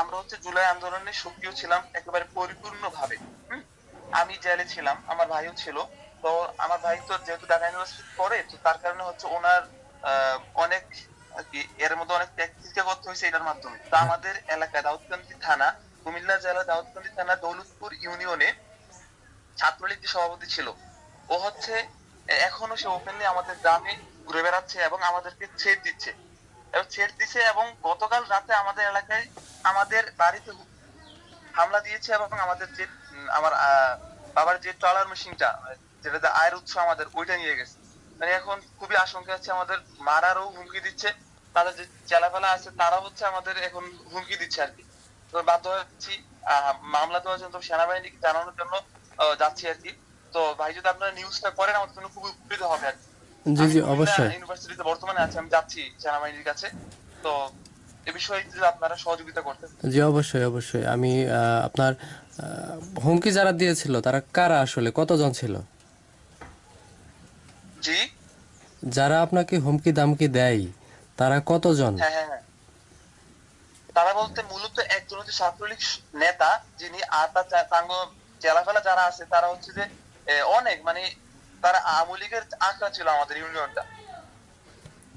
আমরা হচ্ছে জুলাই আন্দোলনে সক্রিয় ছিলাম একেবারে পরিপূর্ণ ভাবে আমি জেলে ছিলাম, আমার ভাইও ছিল। তো আমার ভাই তো যেহেতু ঢাকা ইউনিভার্সিটি পড়ে, তো তার কারণে হচ্ছে ওনার অনেক এর মধ্যে অনেক করতে হয়েছে এটার মাধ্যমে। তো আমাদের দাউদকান্দি থানা, কুমিল্লা জেলা দাউদকান্দি থানা দৌলতপুর ইউনিয়নে ছাত্রলীগ সভাপতি ছিল, ও হচ্ছে এখনও সে ওপেনলি আমাদের গ্রামে ঘুরে বেড়াচ্ছে এবং আমাদেরকে ছেড় দিচ্ছে। ছেড় দিচ্ছে এবং গতকাল রাতে আমাদের এলাকায় আমাদের বাড়িতে হামলা দিয়েছে এবং আমাদের যে আমার বাবার যে ট্রলার মেশিনটা যেটা যে আয়ের উৎস আমাদের ওইটা নিয়ে গেছে। মানে এখন খুবই আশঙ্কা আছে আমাদের মারারও হুমকি দিচ্ছে। তাদের যে চেলাফেলা আছে তারা হচ্ছে আমাদের এখন হুমকি দিচ্ছে আর কি। তো বাধ্য হচ্ছি মামলা দেওয়ার জন্য সেনাবাহিনীকে জানানোর জন্য যাচ্ছি আর কি। তো ভাই যদি আপনারা নিউজটা করেন আমার জন্য খুবই উপকৃত হবে আর কি। জি জি অবশ্যই। ইউনিভার্সিটিতে বর্তমানে আছি আমি যাচ্ছি সেনাবাহিনীর কাছে। তো এ বিষয়ে যদি আপনারা সহযোগিতা করতেন। জি অবশ্যই অবশ্যই। আমি আপনার হুমকি যারা দিয়েছিল তারা কারা আসলে? কতজন ছিল? জি? যারা আপনাকে হুমকি দামকি দেয় তারা কতজন? হ্যাঁ হ্যাঁ হ্যাঁ। তারা বলতে মূলত একজন হচ্ছে ছাত্রলীগ নেতা যিনি আর তার চা- সাঙ্গ জেলাফেলা যারা আছে তারা হচ্ছে যে অনেক মানে তারা আওয়ামী লীগের আঁকড়া ছিল আমাদের ইউনিয়নটা।